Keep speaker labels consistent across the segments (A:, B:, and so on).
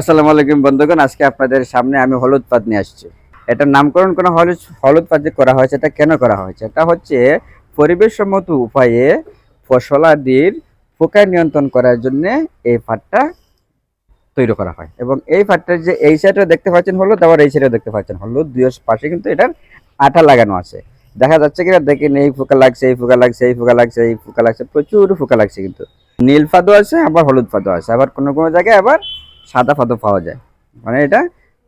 A: আসসালামু আলাইকুম বন্ধুগণ, আজকে আপনাদের সামনে আমি হলুদ পাত নিয়ে আসছি। এটার নামকরণ কোনো হলুদ হলুদ পাত যে করা হয়েছে, এটা কেন করা হয়েছে? এটা হচ্ছে পরিবেশ সম্মত উপায়ে ফসলাদির পোকা নিয়ন্ত্রণ করার জন্য এই পাটটা তৈরি করা হয়। এবং এই পাটটার যে এই সাইডেও দেখতে পাচ্ছেন হলুদ, আবার এই সাইডেও দেখতে পাচ্ছেন হলুদ। দুই পাশে কিন্তু এটার আঠা লাগানো আছে। দেখা যাচ্ছে কিনা, দেখেন এই পোকা লাগছে, এই পোকা লাগছে, এই পোকা লাগছে, এই পোকা লাগছে, প্রচুর পোকা লাগছে কিন্তু। নীল ফাদও আছে, আবার হলুদ ফাদও আছে, আবার কোনো কোনো জায়গায় আবার সাদা ফাদও পাওয়া যায়। মানে এটা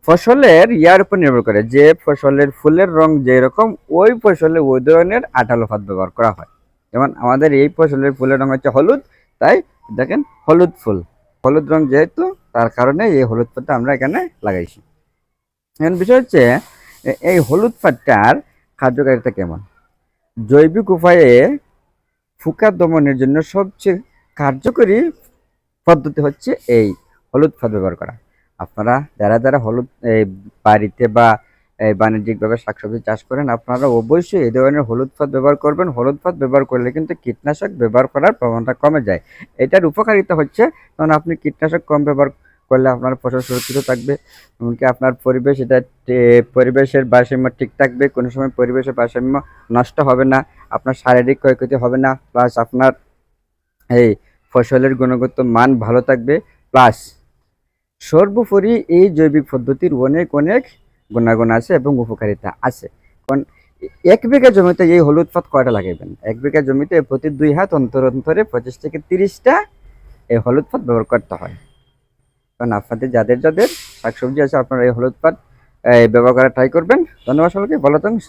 A: ফসলের ইয়ার উপর নির্ভর করে। যে ফসলের ফুলের রং যে রকম ওই ফসলে ওই ধরনের আঠালো ফাদ ব্যবহার করা হয়। যেমন আমাদের এই ফসলের ফুলের রং হচ্ছে হলুদ, তাই দেখেন হলুদ ফুল। হলুদ রং যেহেতু, তার কারণে এই হলুদ ফাদটা আমরা এখানে লাগাইছি। এখন বিষয় হচ্ছে এই হলুদ ফাদটার কার্যকারিতা কেমন? জৈবিক উপায়ে ফুকা দমনের জন্য সবচেয়ে কার্যকরী পদ্ধতি হচ্ছে এই। হলুদ ফাদ ব্যবহার করা। আপনারা যারা যারা হলুদ, এই বাড়িতে বা বাণিজ্যিকভাবে শাকসবজি চাষ করেন, আপনারা অবশ্যই এই ধরনের হলুদ ফাদ ব্যবহার করবেন। হলুদ ফাদ ব্যবহার করলে কিন্তু কীটনাশক ব্যবহার করার প্রবণতা কমে যায়। এটার উপকারিতা হচ্ছে কারণ আপনি কীটনাশক কম ব্যবহার করলে আপনার ফসল সুরক্ষিত থাকবে, এমনকি আপনার পরিবেশ, এটা পরিবেশের ভারসাম্য ঠিক থাকবে, কোনো সময় পরিবেশের ভারসাম্য নষ্ট হবে না, আপনার শারীরিক ক্ষয়ক্ষতি হবে না, প্লাস আপনার, এই ফসলের গুণগত মান ভালো থাকবে, প্লাস সর্বোপরি এই জৈবিক পদ্ধতির অনেক অনেক গুণাগুণ আছে এবং উপকারিতা আছে। কারণ এক বিঘা জমিতে এই হলুদ পাত কয়টা লাগাইবেন? এক বিঘা জমিতে প্রতি দুই হাত অন্তর অন্তরে পঁচিশ থেকে তিরিশটা এই হলুদ পাত ব্যবহার করতে হয়। কারণ আপনাদের, যাদের যাদের শাকসবজি আছে, আপনারা এই হলুদ পাত ব্যবহার করা ট্রাই করবেন। ধন্যবাদ সবাইকে, ভালো থাকুন।